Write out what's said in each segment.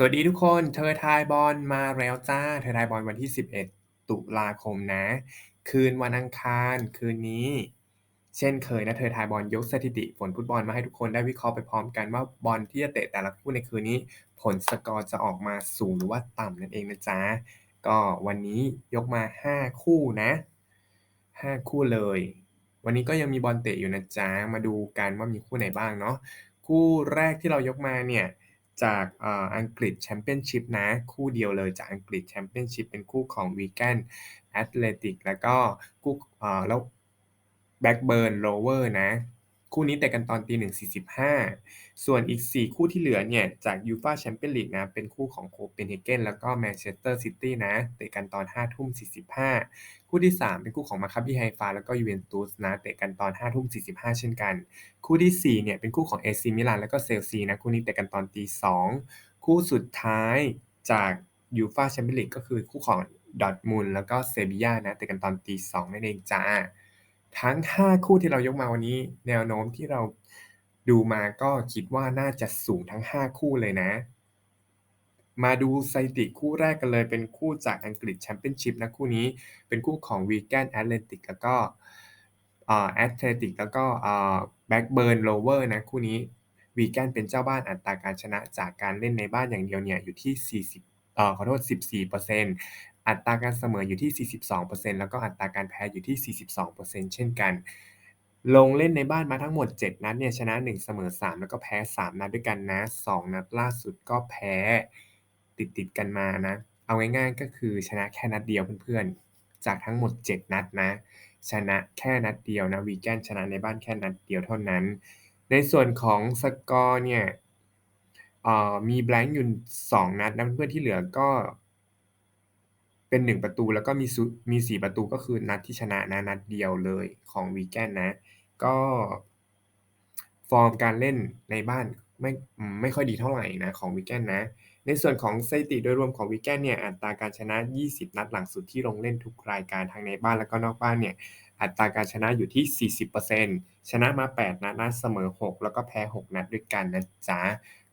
สวัสดีทุกคน เธอทายบอลมาแล้วจ้า เธอทายบอลวันที่ 11 ตุลาคมนะ คืนวันอังคารคืนนี้ เช่นเคยนะ เธอทายบอลยกสถิติ ผลฟุตบอลมาให้ทุกคนได้วิเคราะห์ไปพร้อมกันว่าบอลที่จะเตะแต่ละคู่ในคืนนี้ ผลสกอร์จะออกมาสูงหรือว่าต่ำนั่นเองนะจ๊ะ ก็วันนี้ยกมา 5 คู่นะ 5 คู่เลย วันนี้ก็ยังมีบอลเตะอยู่นะจ๊ะ มาดูกันว่ามีคู่ไหนบ้างเนาะ คู่แรกที่เรายกมาเนี่ย จากอังกฤษแชมเปี้ยนชิพนะ คู่เดียวเลยจากอังกฤษแชมเปี้ยนชิพเป็นคู่ของวีแกนแอตเลติกแล้วก็คู่แล้วแบ็กเบิร์นโรเวอร์นะ คู่นี้แต่กันตอนตีหนึ่งสี่สิบห้าส่วนอีก 4 คู่ที่เหลือเนี่ย จากยูฟาแชมเปี้ยนลีกนะ เป็นคู่ของโคเปนเฮเกนแล้วก็แมนเชสเตอร์ซิตี้นะ เตะกันตอน5ทุ่ม45 คู่ที่ 3 เป็นคู่ของมาคาบิไฮฟาแล้วก็ยูเวนตุสนะ เตะกันตอน5ทุ่ม45 เช่นกัน คู่ที่ 4 เนี่ย เป็นคู่ของเอซีมิลานแล้วก็เซลซีนะ คู่นี้เตะกันตอนตี2คู่สุดท้ายจากยูฟาแชมเปี้ยนลีกก็คือคู่ของดอทมุนแล้วก็เซบียานะ เตะกันตอนตี2นั่นเองจ้า ทั้ง 5 คู่ที่เรายกมาวันนี้ แนวโน้มที่เราดูมาก็คิดว่าน่าจะสูงทั้ง 5 คู่เลยนะ มาดูสถิติคู่แรกกันเลยเป็นคู่จากอังกฤษแชมเปี้ยนชิพนะคู่นี้เป็นคู่ของวีแกนแอตเลติกแล้วก็แอตเลติกแล้วก็แบ็กเบิร์นโลเวอร์นะคู่นี้วีแกนเป็นเจ้าบ้านอัตราการชนะจากการเล่นในบ้านอย่างเดียวเนี่ยอยู่ที่ 40เอ่อขอโทษ 14% อัตราการเสมออยู่ที่ 42%แล้วก็อัตราการแพ้อยู่ที่ 42%เช่นกัน ลงเล่นในบ้านมาทั้งหมด 7 นัดเนี่ยชนะ 1 เสมอ 3 แล้วก็แพ้ 3 นัดด้วยกันนะ 2 นัดล่าสุดก็แพ้ติดติดกันมานะ เอาง่ายๆก็คือชนะแค่นัดเดียวเพื่อนๆ จากทั้งหมด 7 นัดนะ ชนะแค่นัดเดียวนะวีแกนชนะในบ้านแค่นัดเดียวเท่านั้น ในส่วนของสกอร์เนี่ยมีแบงค์อยู่ 2 นัดนะเพื่อนๆที่เหลือก็ เป็น1ประตู แล้วก็มีมี4ประตูก็คือนัดที่ชนะนะนัดเดียวเลยของวีแกนนะ ก็ฟอร์มการเล่นในบ้านไม่ไม่ค่อยดีเท่าไหร่นะของวีแกนนะ ในส่วนของสถิติโดยรวมของวีแกนเนี่ยอัตราการชนะ 20 นัดหลังสุดที่ลงเล่นทุกรายการทั้งในบ้านแล้วก็นอกบ้านเนี่ยอัตราการชนะอยู่ที่ 40%ชนะมา 8 นัดนะเสมอ 6 แล้วก็แพ้ 6 นัดด้วยกันนะจ๊ะ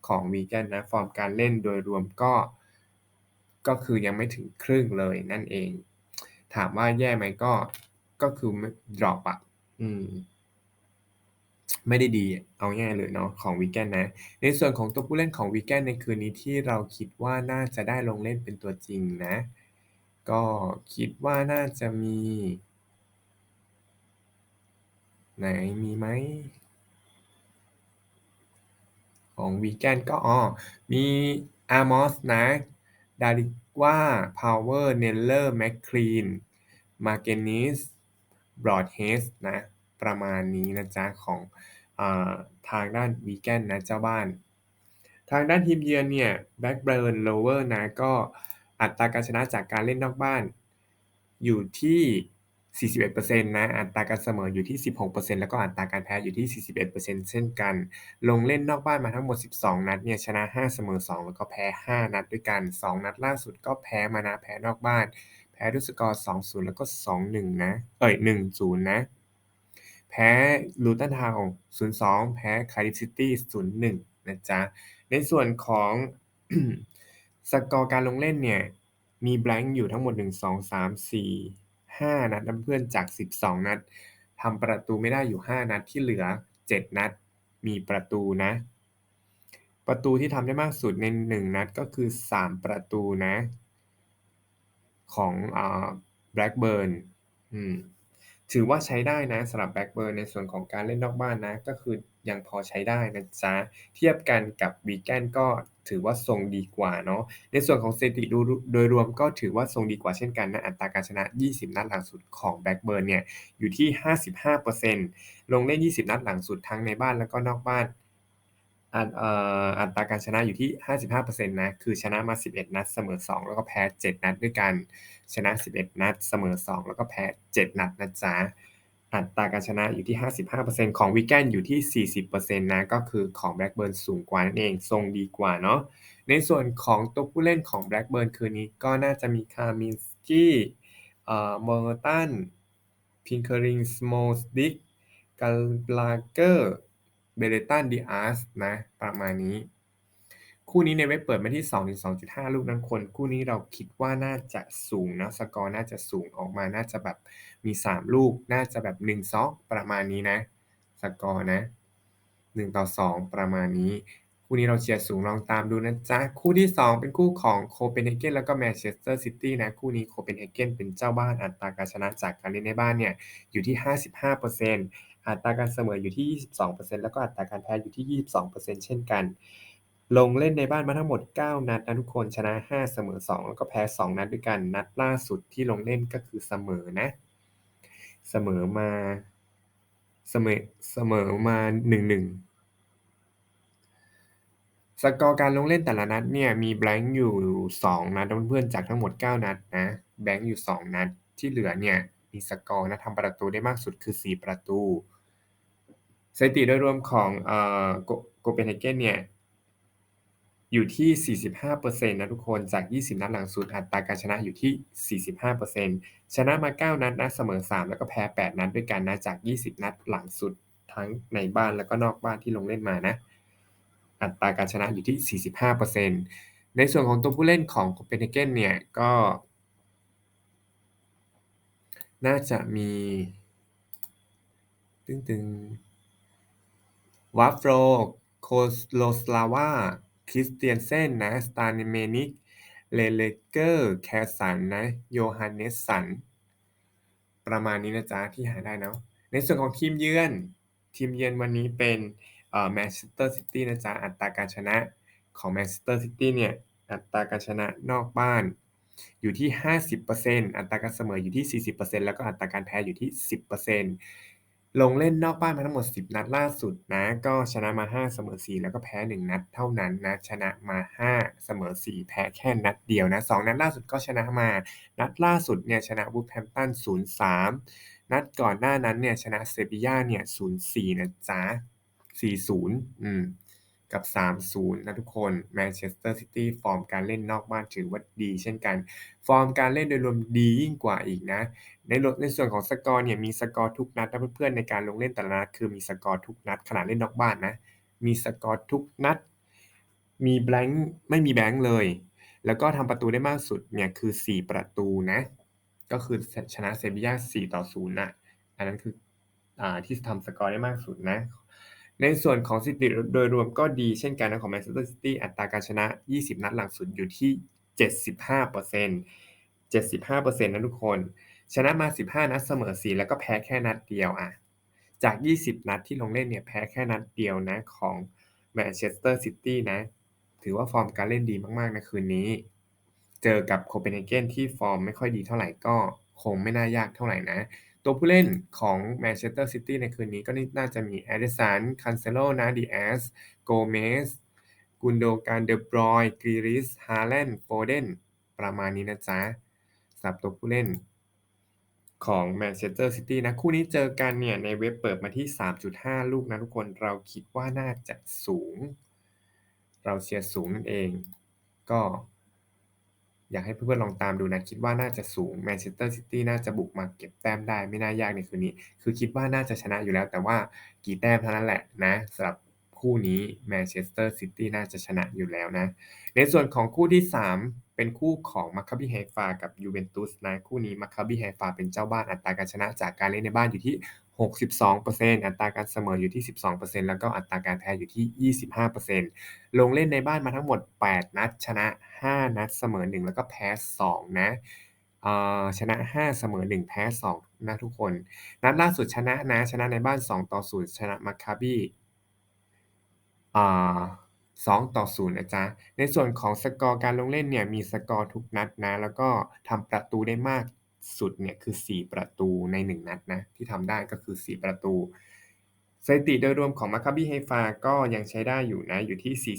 ของวีแกนนะฟอร์มการเล่นโดยรวมก็ ก็คือยังไม่ถึงครึ่งเลยนั่นเอง ถามว่าแย่ไหมก็ก็คือดรอปอะอืม ไม่ได้ดีเอาง่ายเลยเนาะของวีแกนนะ ในส่วนของตัวผู้เล่นของวีแกนในคืนนี้ที่เราคิดว่าน่าจะได้ลงเล่นเป็นตัวจริงนะ ก็คิดว่าน่าจะมี ไหนมีไหมของวีแกนก็อ๋อมีอาร์มอสนะ ดาริว่าพาวเวอร์ เนลเลอร์ แมคคลีน มาเกนิส บรอดเฮสนะ ประมาณนี้นะจ๊ะ ของอทางด้านวีแกนนะเจ้าบ้าน ทางด้านทีมเยือนเนี่ยแบ็กเบิร์นโลเวอร์นะ ก็อัตราการชนะจากการเล่นนอกบ้าน อยู่ที่ 41%นะอัตราการเสมออยู่ที่ 16%แล้วก็อัตราการแพ้อยู่ที่ 41%เช่นกัน ลงเล่นนอกบ้านมาทั้งหมด 12 นัดเนี่ยชนะ 5 เสมอ 2 แล้วก็แพ้ 5 นัดด้วยกัน 2 นัดล่าสุดก็แพ้มานะแพ้นอกบ้าน แพ้ด้วยสกอร์2-0 แล้วก็ 2-1 นะ เอ้ย 1-0 นะแพ้ลูตันทาวน์0-2 แพ้คาริฟซิตี้ 0-1 นะจ๊ะ ในส่วนของสกอร์การลงเล่นเนี่ย มีแบงค์อยู่ทั้งหมด 1 2 3 4 5นัดเพื่อนจาก12นัดทำประตูไม่ได้อยู่5นัดที่เหลือ7นัด มีประตูนะ ประตูที่ทำได้มากสุดใน1นัดก็คือ3ประตูนะ ของอ่าแบล็กเบิร์นอืมถือว่าใช้ได้นะสำหรับแบ็กเบิร์นในส่วนของการเล่นนอกบ้านนะ ก็คือยังพอใช้ได้นะจ๊ะ เทียบกันกับวีแกนก็ ถือว่าทรงดีกว่าเนาะในส่วนของสถิติโดยรวมก็ถือว่าทรงดีกว่าเช่นกันนะอัตราการชนะ 20 นัดหลังสุดของแบ็กเบิร์นเนี่ยอยู่ที่ 55%ลงเล่น 20 นัดหลังสุดทั้งในบ้านแล้วก็นอกบ้านอัตราการชนะอยู่ที่ 55%นะ คือชนะมา 11 นัด เสมอ 2 แล้วก็แพ้ 7 นัดด้วยกัน ชนะ 11 นัด เสมอ 2 แล้วก็แพ้ 7 นัดนะจ๊ะ อัตราการชนะอยู่ที่ 55%ของวิกแกนอยู่ที่ 40%นะก็คือของแบล็กเบิร์นสูงกว่านั่นเองทรงดีกว่าเนาะในส่วนของตัวผู้เล่นของแบล็กเบิร์นคืนนี้ก็น่าจะมีคามินสกี้เอ่อมอร์ตันพิงเคอริงสโมสดิกกาลาเกอร์เบเลตันดิอาร์สนะประมาณนี้ คู่นี้ในเว็บเปิดมาที่2-2.5 ลูกนะทุกคน คู่นี้เราคิดว่าน่าจะสูงนะสกอร์น่าจะสูงออกมาน่าจะแบบมี 3 ลูก น่าจะแบบ1-2 ประมาณนี้นะ สกอร์นะ1-2ประมาณนี้ คู่นี้เราเชียร์สูงลองตามดูนะจ๊ะ คู่ที่ 2 เป็นคู่ของ Copenhagen แล้วก็ Manchester City นะคู่นี้ Copenhagen เป็นเจ้าบ้านอัตราการชนะจากการเล่นในบ้านเนี่ยอยู่ที่ 55%อัตราการเสมออยู่ที่ 22%แล้วก็อัตราการแพ้อยู่ที่ 22%เช่นกัน ลงเล่นในบ้านมาทั้งหมด 9 นัดนะทุกคนชนะ 5 เสมอ 2 แล้วก็แพ้ 2 นัดด้วยกัน นัดล่าสุดที่ลงเล่นก็คือเสมอนะ เสมอมา เสมอเสมอมา 1-1 สกอร์การลงเล่นแต่ละนัดเนี่ยมีแบงก์อยู่ 2 นัดเพื่อนๆจากทั้งหมด 9 นัดนะแบงก์อยู่ 2 นัดที่เหลือเนี่ยมีสกอร์นะทำประตูได้มากสุดคือ 4 ประตูสถิติโดยรวมของเอ่อโก Copenhagen เนี่ย อยู่ที่ 45%นะทุกคนจาก 20 นัดหลังสุดอัตราการชนะอยู่ที่ 45%ชนะมา 9 นัดนะเสมอ 3 แล้วก็แพ้ 8 นัดด้วยกันนะจาก 20 นัดหลังสุดทั้งในบ้านแล้วก็นอกบ้านที่ลงเล่นมานะ อัตราการชนะอยู่ที่ 45%ในส่วนของตัวผู้เล่นของ Copenhagen เนี่ยก็ น่าจะมี ตึงๆ Wafro KosloslavA Christiansen นะ Stanimenic Lelekер Kjærson นะ Johannesson ประมาณนี้นะจ๊ะที่หาได้เนาะในส่วนของทีมเยือน ทีมเยือนวันนี้เป็นเอ่อ Manchester City นะจ๊ะอัตราการชนะของ Manchester City เนี่ยอัตราการชนะนอกบ้านอยู่ที่ 50%อัตราการเสมออยู่ที่ 40%แล้วก็อัตราการแพ้อยู่ที่ 10% ลงเล่นนอกบ้านมาทั้งหมด 10 นัดล่าสุดนะ ก็ชนะมา 5 เสมอ 4 แล้วก็แพ้ 1 นัดเท่านั้นนะ ชนะมา 5 เสมอ 4 แพ้แค่นัดเดียวนะ 2 นัดล่าสุดก็ชนะมา นัดล่าสุดเนี่ยชนะวูแพมตัน 0-3 นัดก่อนหน้านั้นเนี่ยชนะเซบีย่าเนี่ย 0-4 นะจ๊ะ 4-0 อืม กับ 3-0 นะทุกคน Manchester City ฟอร์มการเล่นนอกบ้านถือว่าดีเช่นกัน ฟอร์มการเล่นโดยรวมดียิ่งกว่าอีกนะ ในรวมในส่วนของสกอร์เนี่ยมีสกอร์ทุกนัดนะเพื่อนๆในการลงเล่นแต่ละนัดคือมีสกอร์ทุกนัดขนาดเล่นนอกบ้านนะ มีสกอร์ทุกนัด มีแบงก์ไม่มีแบงก์เลย แล้วก็ทำประตูได้มากสุดเนี่ยคือ 4 ประตูนะ ก็คือชนะ Sevilla 4-0น่ะอันนั้นคืออ่าที่ทำสกอร์ได้มากสุดนะ ในส่วนของสถิติโดยรวมก็ดีเช่นกันนะของ Manchester City อัตราการชนะ 20 นัดหลังสุดอยู่ที่ 75% 75%นะทุกคน ชนะมา 15 นัดเสมอ 4 แล้วก็แพ้แค่นัดเดียวอะจาก 20 นัดที่ลงเล่นเนี่ยแพ้แค่นัดเดียวนะของ Manchester City นะ ถือว่าฟอร์มการเล่นดีมาก ๆ นะคืนนี้ เจอกับ Copenhagen ที่ฟอร์มไม่ค่อยดีเท่าไหร่ก็คงไม่น่ายากเท่าไหร่นะ ตัวผู้เล่นของ Manchester City ในคืนนี้ก็น่าจะมี Ederson, Cancelo นะ Diaz, Gomez, Gundogan, De Bruyne, Grealish, Haaland, Foden ประมาณนี้นะจ๊ะสำหรับตัวผู้เล่นของ Manchester City นะ คู่นี้เจอกันเนี่ย ในเว็บเปิดมาที่ 3.5 ลูกนะทุกคนเราคิดว่าน่าจะสูง เราเชียร์สูงนั่นเอง ก็ อยากให้เพื่อนๆลองตามดูนะ คิดว่าน่าจะสูง Manchester City น่าจะบุกมาเก็บแต้มได้ไม่น่ายากในคืนนี้ คือคิดว่าน่าจะชนะอยู่แล้ว แต่ว่ากี่แต้มเท่านั้นแหละนะสำหรับคู่นี้ Manchester City น่าจะชนะอยู่แล้วนะ ในส่วนของคู่ที่ 3 เป็นคู่ของ Maccabi Haifa กับ Juventus นะ คู่นี้ Maccabi Haifa เป็นเจ้าบ้านอัตราการชนะจากการเล่นในบ้านอยู่ที่ 62%อัตราการเสมออยู่ที่ 12%แล้วก็อัตราการแพ้อยู่ที่ 25%ลงเล่นในบ้านมาทั้งหมด 8 นัด ชนะ 5 นัดเสมอ 1 แล้วก็แพ้ 2 นะชนะ 5 เสมอ 1 แพ้ 2 นะทุกคน นัดล่าสุดชนะนะ ชนะในบ้าน2-0ชนะ Maccabi อ่า2-0นะจ๊ะ ในส่วนของสกอร์การลงเล่นเนี่ยมีสกอร์ทุกนัดนะ แล้วก็ทำประตูได้มาก สุดเนี่ยคือ 4 ประตูใน 1 นัดนะที่ทำได้ก็คือ 4 ประตูสถิติโดยรวมของ Maccabi Haifa ก็ยังใช้ได้อยู่นะอยู่ที่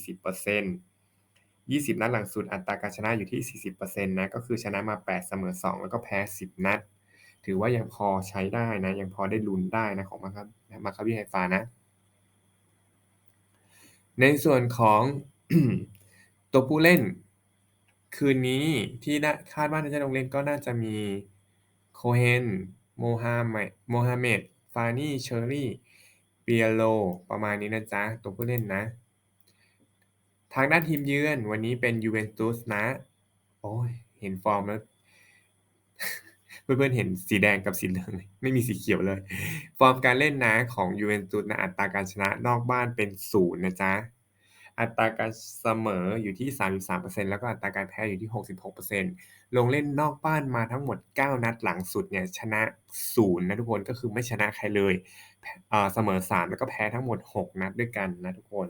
40% 20 นัดหลังสุดอัตราการชนะอยู่ที่ 40%นะก็คือชนะมา 8 เสมอ 2 แล้วก็แพ้ 10 นัด ถือว่ายังพอใช้ได้นะ ยังพอได้ลุ้นได้นะของ Macca Maccabi Haifa นะ ในส่วนของตัวผู้เล่นคืนนี้ที่คาดว่าน่าจะลงเล่นก็น่าจะมี Cohen, Mohamed Mohamed, Fanny, Cherry, Pirlo ประมาณนี้นะจ๊ะ ตัวผู้เล่นนะ ทางด้านทีมเยือนวันนี้เป็น Juventus นะ โอ๊ยเห็นฟอร์มแล้ว เพื่อนๆเห็นสีแดงกับสีเหลืองไม่มีสีเขียวเลย ฟอร์มการเล่นนะของ Juventus นะอัตราการชนะนอกบ้านเป็น0นะจ๊ะ อัตราการเสมออยู่ที่ 33%แล้วก็อัตราการแพ้อยู่ที่ 66%ลงเล่นนอกบ้านมาทั้งหมด 9 นัดหลังสุดเนี่ยชนะ 0 นะทุกคนก็คือไม่ชนะใครเลยแพอ่าเสมอ 3 แล้วก็แพ้ทั้งหมด 6 นัดด้วยกันนะทุกคน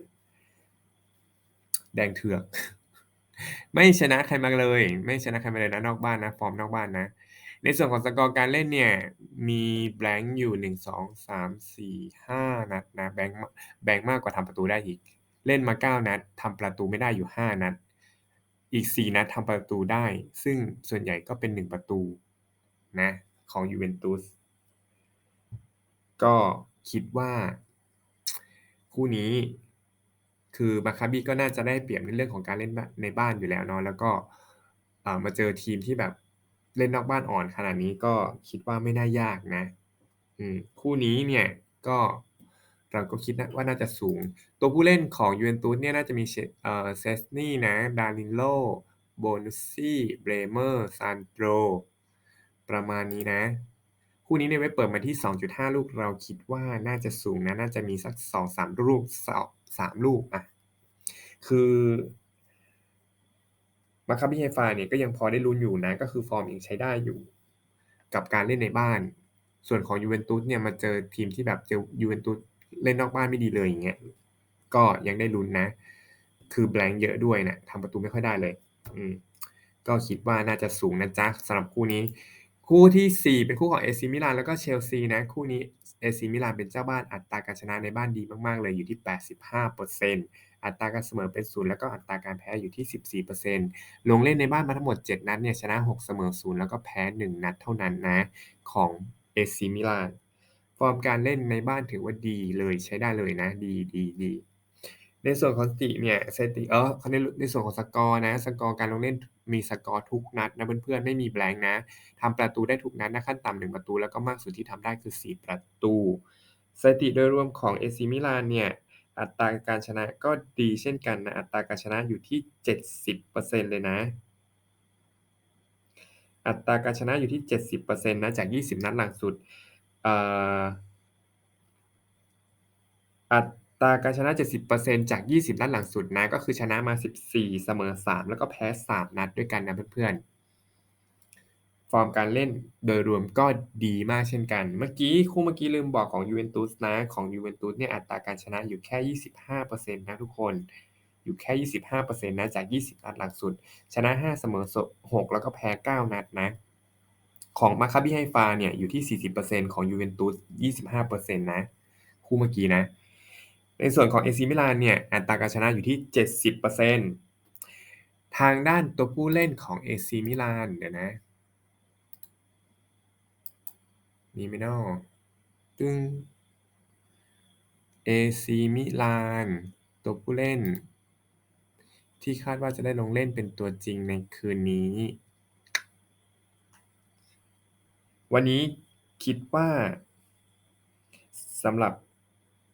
แดงเถือก ไม่ชนะใครมาเลย ไม่ชนะใครมาเลยนะนอกบ้านนะฟอร์มนอกบ้านนะในส่วนของสกอร์การเล่นเนี่ยมีแบงก์อยู่ 1 2 3 4 5 นัดนะแบงก์แบงก์มากกว่าทำประตูได้อีก เล่นมา 9 นัดทำประตูไม่ได้อยู่ 5 นัด อีก 4 นัดทำประตูได้ ซึ่งส่วนใหญ่ก็เป็น 1 ประตูนะของ Juventus ก็คิดว่า คู่นี้คือ Maccabi ก็น่าจะได้เปรียบในเรื่องของการเล่นในบ้านอยู่แล้วเนาะแล้วก็ามาเจอทีมที่แบบเล่นนอกบ้านอ่อนขนาดนี้ก็คิดว่าไม่น่ายากนะ อืมคู่นี้เนี่ยก็ เราก็คิดนะว่าน่าจะสูง ตัวผู้เล่นของ Juventus เนี่ยน่าจะมีเชเอ่อ Szczęsny นะ Danilo, Bonucci, Bremer, Sandro ประมาณนี้นะ คู่นี้ในเว็บเปิดมาที่ 2.5 ลูกเราคิดว่าน่าจะสูงนะ น่าจะมีสัก 2-3 ลูกสอ3ลูกอะคือ Maccabi Haifa เนี่ยก็ยังพอได้ลุ้นอยู่นะ ก็คือฟอร์มยังใช้ได้อยู่กับการเล่นในบ้าน ส่วนของ Juventus เนี่ยมาเจอทีมที่แบบเจอ Juventus เเล่นนอกบ้านไม่ดีเลยอย่างเงี้ยก็ยังได้ลุ้นนะ คือแบลงก์เยอะด้วยน่ะทำประตูไม่ค่อยได้เลย อืมก็คิดว่าน่าจะสูงนะจ๊ะสำหรับคู่นี้ คู่ที่ 4 เป็นคู่ของ AC Milan แล้วก็ Chelsea นะ คู่นี้ AC Milan เป็นเจ้าบ้านอัตราการชนะในบ้านดีมากๆเลยอยู่ที่ 85%อัตราการเสมอเป็น0แล้วก็อัตราการแพ้อยู่ที่ 14%ลงเล่นในบ้านมาทั้งหมด 7 นัดเนี่ยชนะ 6 เสมอ0แล้วก็แพ้ 1 นัดเท่านั้นนะ ของ AC Milan ฟอร์มการเล่นในบ้านถือว่าดีเลยใช้ได้เลยนะ ดีๆๆในส่วนของสติเนี่ยสถิติอ๋อในในส่วนของสกอร์นะสกอร์การลงเล่นมีสกอร์ทุกนัดนะเพื่อนๆไม่มีแบงก์นะทำประตูได้ทุกนัดนะขั้นต่ำ1ประตู แล้วก็มากสุดที่ทำได้คือ 4 ประตูสติโดยรวมของ AC Milan เนี่ยอัตราการชนะก็ดีเช่นกันนะอัตราการชนะอยู่ที่ 70%เลยนะ อัตราการชนะอยู่ที่ 70%นะจาก 20 นัดหลังสุด อัตราการชนะ 70%จาก 20 นัดหลังสุดนะ ก็คือชนะมา 14 เสมอ 3 แล้วก็แพ้ 3 นัดด้วยกันนะเพื่อนๆ ฟอร์มการเล่นโดยรวมก็ดีมากเช่นกัน เมื่อกี้คู่เมื่อกี้ลืมบอกของ Juventus นะ ของ Juventus เนี่ยอัตราการชนะอยู่แค่ 25%นะทุกคน อยู่แค่ 25%นะจาก 20 นัดหลังสุด ชนะ 5 เสมอ 6 แล้วก็แพ้ 9 นัดนะ ของ Maccabi Haifa เนี่ยอยู่ที่ 40%ของ Juventus 25%นะ คู่เมื่อกี้นะ ในส่วนของ AC Milan เนี่ยอัตราการชนะอยู่ที่ 70%ทางด้านตัวผู้เล่นของ AC Milan เดี๋ยวนะมีไหมนาะตึ้ง AC Milan ตัวผู้เล่น ที่คาดว่าจะได้ลงเล่นเป็นตัวจริงในคืนนี้ วันนี้คิดว่าสำหรับ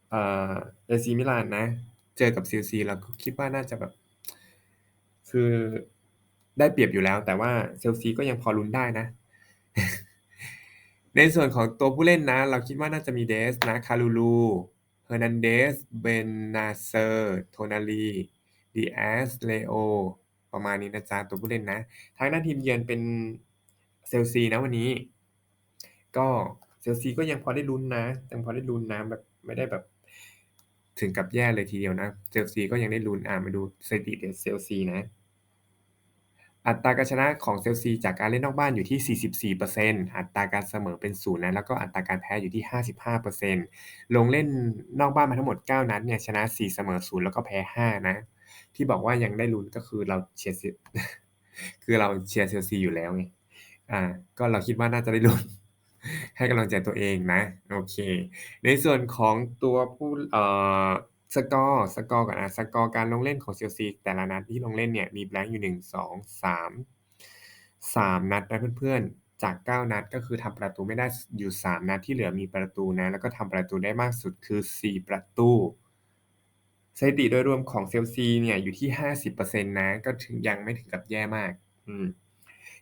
เอ่า AC Milan นะ เจอกับ Chelsea เราก็คิดว่าน่าจะแบบ คือได้เปรียบอยู่แล้ว แต่ว่า Chelsea ก็ยังพอลุ้นได้นะ ในส่วนของตัวผู้เล่นนะ เราคิดว่าน่าจะมี Dest นะ Kalulu, Hernandez, Bennacer, Tonali, Diaz, Leo ประมาณนี้นะจ๊ะตัวผู้เล่นนะ ทางด้านทีมเยือนเป็น Chelsea นะวันนี้ ก็ Chelsea ก็ยังพอได้ลุ้นนะยังพอได้ลุ้นนะแบบไม่ได้แบบ ถึงกับแย่เลยทีเดียวนะ Chelsea ก็ยังได้ลุ้นอ่ามาดูสถิติเด็ด Chelsea นะ อัตราการชนะของ Chelsea จากการเล่นนอกบ้านอยู่ที่ 44%อัตราการเสมอเป็น0นย์นะแล้วก็อัตราการแพ้อยู่ที่ 55%ลงเล่นนอกบ้านมาทั้งหมด 9 นัดเนี่ยชนะ 4 เสมอ0แล้วก็แพ้ 5 นะ ที่บอกว่ายังได้ลุ้นก็คือเราเชียร์เชคือเราเชียร์ Chelsea อยู่แล้วไงอ่า ก็เราคิดว่าน่าจะได้ลุ้น ให้กำลังใจตัวเองนะ โอเค ในส่วนของตัวผู้เอ่อสกอร์สกอร์ก่อนอ่าสกอร์การลงเล่นของ Chelsea แต่ละนัดที่ลงเล่นเนี่ย มีแบงก์อยู่1 2 3 3นัดนะเพื่อนๆ จาก 9 นัดก็คือทำประตูไม่ได้อยู่ 3 นัดที่เหลือมีประตูนะ แล้วก็ทำประตูได้มากสุดคือ 4 ประตูสถิติโดยรวมของเชลซีเนี่ยอยู่ที่ 50%นะ ก็ถึงยังไม่ถึงกับแย่มาก อืม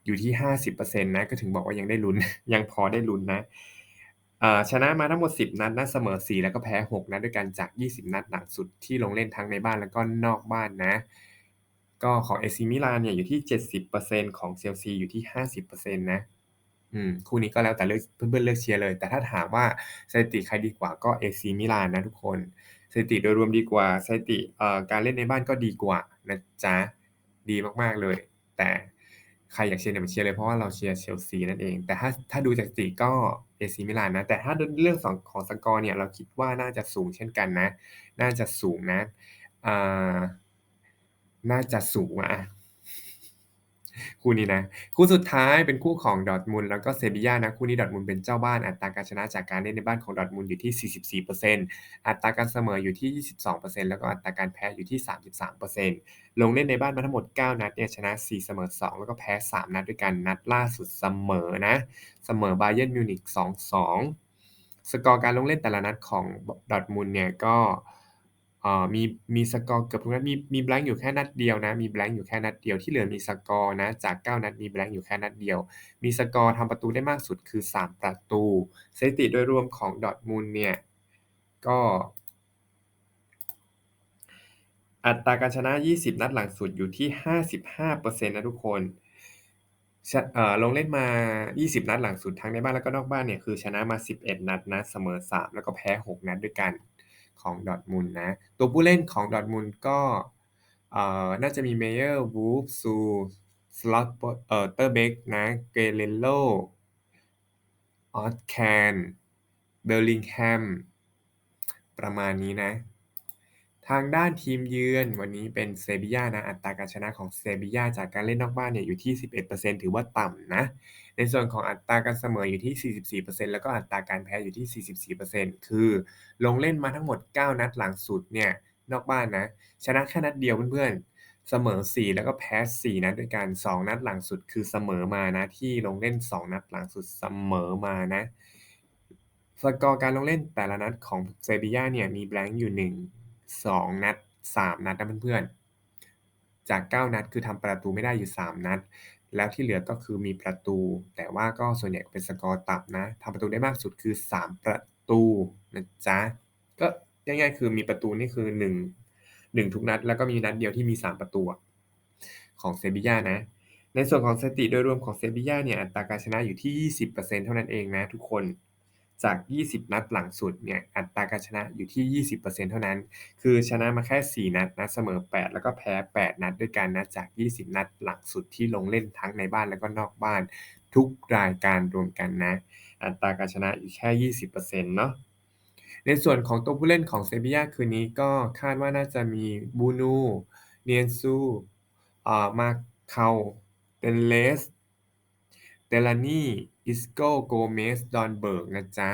อยู่ที่ 50%นะก็ถึงบอกว่ายังได้ลุ้น ยังพอได้ลุ้นนะชนะมาทั้งหมด 10 นัดนะเสมอ 4 แล้วก็แพ้ 6 นัดด้วยกันจาก 20 นัดหลังสุดที่ลงเล่นทั้งในบ้านแล้วก็นอกบ้านนะ ก็ของ AC มิลานเนี่ยอยู่ที่ 70%ของเชลซีอยู่ที่ 50%นะอืมคู่นี้ก็แล้วแต่เลือกเพื่อนๆเลือกเชียร์เลย แต่ถ้าถามว่าสถิติใครดีกว่าก็ AC มิลานนะทุกคนสถิติโดยรวมดีกว่าสถิติเอ่อการเล่นในบ้านก็ดีกว่านะจ๊ะดีมากๆเลย แต่ ใครอยากเชียร์เนี่ยมาเชียร์เลยเพราะว่าเราเชียร์เชลซีนั่นเอง แต่ถ้าถ้าดูจากสีก็เอซีมิลานนะ แต่ถ้าเรื่องสองของสกอร์เนี่ยเราคิดว่าน่าจะสูงเช่นกันนะ น่าจะสูงนะอ่าน่าจะสูงอะ คู่นี้นะ คู่สุดท้ายเป็นคู่ของ Dortmund แล้วก็ Sevilla นะ คู่นี้ Dortmund เป็นเจ้าบ้านอัตราการชนะจากการเล่นในบ้านของ Dortmund อยู่ที่ 44%อัตราการเสมออยู่ที่ 22%แล้วก็อัตราการแพ้อยู่ที่ 33%ลงเล่นในบ้านมาทั้งหมด 9 นัดเนี่ยชนะ 4 เสมอ 2 แล้วก็แพ้ 3 นัดด้วยกันนัดล่าสุดเสมอนะ เสมอ Bayern Munich 2-2 สกอร์การลงเล่นแต่ละนัดของ Dortmund เนี่ยก็ อ่อมีมีสกอร์เกือบทุกนัดมีมี blank อยู่แค่นัดเดียวนะ มี blank อยู่แค่นัดเดียวที่เหลือมีสกอร์นะ จาก 9 นัดมี blank อยู่แค่นัดเดียว มีสกอร์ทำประตูได้มากสุดคือ 3 ประตูสถิติโดยรวมของ Dortmund เนี่ย ก็ อัตราการชนะ 20 นัดหลังสุดอยู่ที่ 55%นะทุกคนลงเล่นมา 20 นัดหลังสุดทั้งในบ้านแล้วก็นอกบ้านเนี่ยคือชนะมา 11 นัดนะเสมอ 3 แล้วก็แพ้ 6 นัดด้วยกัน ของ Dortmund นะ ตัวผู้เล่นของ Dortmund ก็น่าจะมี Meyer, Wolf, Su, Slot เอ่อ Schlotterbeck นะ Guerreiro Ozcan Bellingham ประมาณนี้นะ ทางด้านทีมเยือนวันนี้เป็น Sevilla นะ อัตราการชนะของ Sevilla จากการเล่นนอกบ้านเนี่ยอยู่ที่ 11%ถือว่าต่ำนะ ในส่วนของอัตราการเสมออยู่ที่ 44%แล้วก็อัตราการแพ้อยู่ที่ 44%คือ ลงเล่นมาทั้งหมด 9 นัดหลังสุดเนี่ยนอกบ้านนะชนะแค่นัดเดียวเพื่อนๆเสมอ 4 แล้วก็แพ้ 4 นัดด้วยกัน 2 นัดหลังสุดคือเสมอมานะที่ลงเล่น 2 นัดหลังสุดเสมอมานะสกอร์การลงเล่นแต่ละนัดของ Sevilla เนี่ยมี blank อยู่ 1 2 นัด 3 นัดนะเพื่อนๆจาก 9 นัดคือทำประตูไม่ได้อยู่ 3 นัด แล้วที่เหลือก็คือมีประตู แต่ว่าก็ส่วนใหญ่เป็นสกอร์ต่ำนะทำประตูได้มากสุดคือ 3 ประตูนะจ๊ะก็ง่ายๆคือมีประตูนี่คือ 1 1 ทุกนัด แล้วก็มีนัดเดียวที่มี 3 ประตูของเซบีย่านะ ในส่วนของสถิติโดยรวมของเซบีย่าเนี่ยอัตราการชนะอยู่ที่ 20%เท่านั้นเองนะทุกคน จาก 20 นัดหลังสุดเนี่ยอัตราการชนะอยู่ที่ 20%เท่านั้น คือชนะมาแค่ 4 นัดนะเสมอ 8 แล้วก็แพ้ 8 นัดด้วยกันนะจาก 20 นัดหลังสุดที่ลงเล่นทั้งในบ้านแล้วก็นอกบ้านทุกรายการรวมกันนะ อัตราการชนะอยู่แค่ 20%เนาะในส่วนของตัวผู้เล่นของ Sevilla คืนนี้ก็คาดว่าน่าจะมี Bruno Nianzou อ่า Marcao Telles Delaney Isco Gomez Dolberg น ดลานีอิสโกโกเมสดอนเบิร์กนะจ๊ะ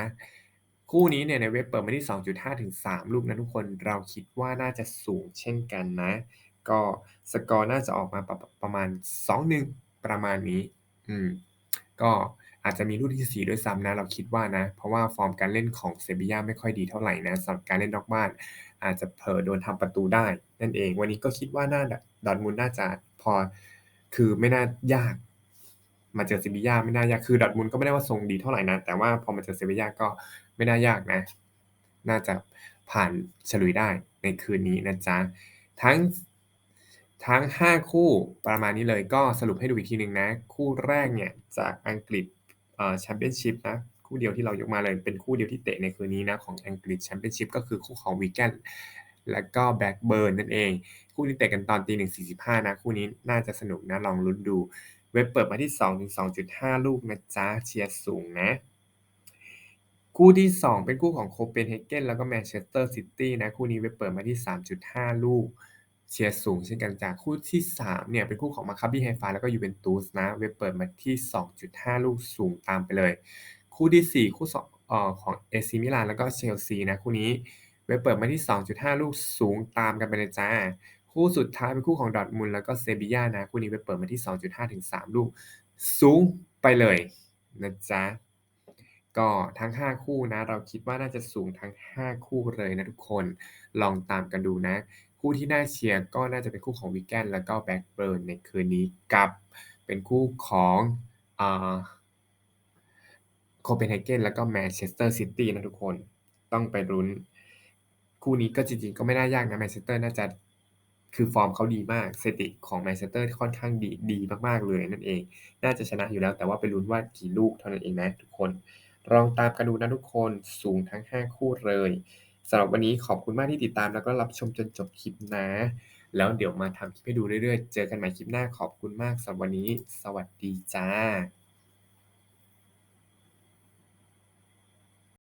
คู่นี้เนี่ยในเว็บเปิดมาที่ 2.5 ถึง 3 ลูกนะทุกคนเราคิดว่าน่าจะสูงเช่นกันนะ ก็สกอร์น่าจะออกมาประประมาณ 2-1 ประมาณนี้ อืม ก็อาจจะมีลูกที่ 4 ด้วยซ้ำนะ เราคิดว่านะ เพราะว่าฟอร์มการเล่นของ Sevilla ไม่ค่อยดีเท่าไหร่นะสำหรับการเล่นนอกบ้าน อาจจะเผลอโดนทำประตูได้ นั่นเอง วันนี้ก็คิดว่าน่าด Dortmund น่าจะพอคือไม่น่ายาก มาเจอ Sevilla ไม่น่ายากคือ Dortmund ก็ไม่ได้ว่าทรงดีเท่าไหร่นะ แต่ว่าพอมาเจอ Sevilla ก็ไม่น่ายากนะ น่าจะผ่านฉลุยได้ในคืนนี้นะจ๊ะ ทั้งทั้ง 5 คู่ประมาณนี้เลยก็สรุปให้ดูอีกทีหนึ่งนะ คู่แรกเนี่ยจากอังกฤษเอ่อ Championship นะคู่เดียวที่เรายกมาเลยเป็นคู่เดียวที่เตะในคืนนี้นะของอังกฤษ Championship ก็คือคู่ของ Wigan และก็ Blackburn นั่นเอง คู่นี้เตะกันตอน01:45นะ คู่นี้น่าจะสนุกนะลองลุ้นดู เว็บเปิดมาที่2ถึง2.5 ลูกนะจ๊ะเชียร์สูงนะ คู่ที่ 2 เป็นคู่ของ Copenhagen แล้วก็ Manchester City นะ คู่นี้เว็บเปิดมาที่ 3.5 ลูก เชียร์สูงเช่นกันจ้ะคู่ที่ 3 เนี่ย เป็นคู่ของ Maccabi Haifa แล้วก็ Juventus นะ เว็บเปิดมาที่ 2.5 ลูกสูงตามไปเลย คู่ที่ 4 คู่สอ่อของ AC Milan แล้วก็ Chelsea นะ คู่นี้เว็บเปิดมาที่ 2.5 ลูกสูงตามกันไปเลยจ้ะ คู่สุดท้ายเป็นคู่ของ Dortmund แล้วก็ Sevilla นะ คู่นี้เว็บเปิดมาที่ 2.5 ถึง 3 ลูก สูงไปเลยนะจ๊ะ ก็ทั้ง 5 คู่นะ เราคิดว่าน่าจะสูงทั้ง 5 คู่เลยนะทุกคนลองตามกันดูนะ คู่ที่น่าเชียร์ก็น่าจะเป็นคู่ของ Wigan แล้วก็ Blackburn ในคืนนี้กับเป็นคู่ของอ่า Copenhagen แล้วก็ Manchester City นะทุกคนต้องไปลุ้น คู่นี้ก็จริงๆ ก็ไม่น่ายากนะ Manchester น่าจะ คือฟอร์มเขาดีมากสถิติของ Manchester ค่อนข้างดีดีมากๆเลยนั่นเอง น่าจะชนะอยู่แล้วแต่ว่าไปลุ้นว่ากี่ลูกเท่านั้นเองนะทุกคนลองตามกันดูนะทุกคนสูงทั้ง 5 คู่เลยสำหรับวันนี้ขอบคุณมากที่ติดตามแล้วก็รับชมจนจบคลิปนะ แล้วเดี๋ยวมาทำคลิปให้ดูเรื่อยๆ เจอกันใหม่คลิปหน้าขอบคุณมากสำหรับวันนี้ สวัสดีจ้ะ